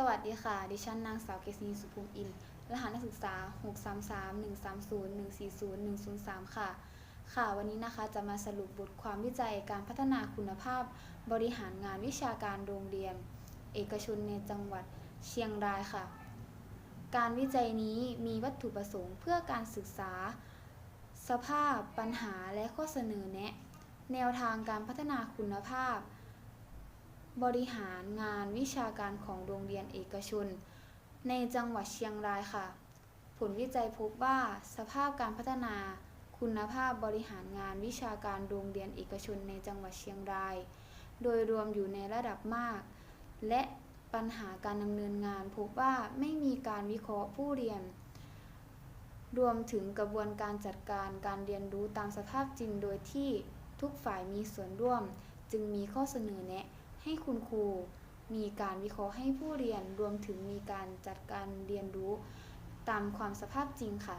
สวัสดีค่ะ ดิฉันนางสาวเกษณีสุภูมิอิน รหัสนักศึกษา 633-130-103 ค่ะ ค่ะ วันนี้นะคะจะมาสรุปบทความวิจัยการพัฒนาคุณภาพ บริหารงานวิชาการโรงเรียน เอกชนในจังหวัดเชียงรายค่ะ การวิจัยนี้มีวัตถุประสงค์เพื่อการศึกษา สภาพ ปัญหาและข้อเสนอแนะ แนวทางการพัฒนาคุณภาพ บริหารงานวิชาการของโรงเรียนเอกชน ในจังหวัดเชียงรายค่ะ ผลวิจัยพบว่าสภาพการพัฒนาคุณภาพบริหารงานวิชาการโรงเรียนเอกชนในจังหวัดเชียงราย โดยรวมอยู่ในระดับมาก และปัญหาการดำเนินงานพบว่าไม่มีการวิเคราะห์ผู้เรียน รวมถึงกระบวนการจัดการการเรียนรู้ตามสภาพจริงโดยที่ทุกฝ่ายมีส่วนร่วม จึงมีข้อเสนอแนะ ให้คุณครูมีการวิเคราะห์ให้ผู้เรียนรวมถึงมีการจัดการเรียนรู้ตามความสภาพจริงค่ะ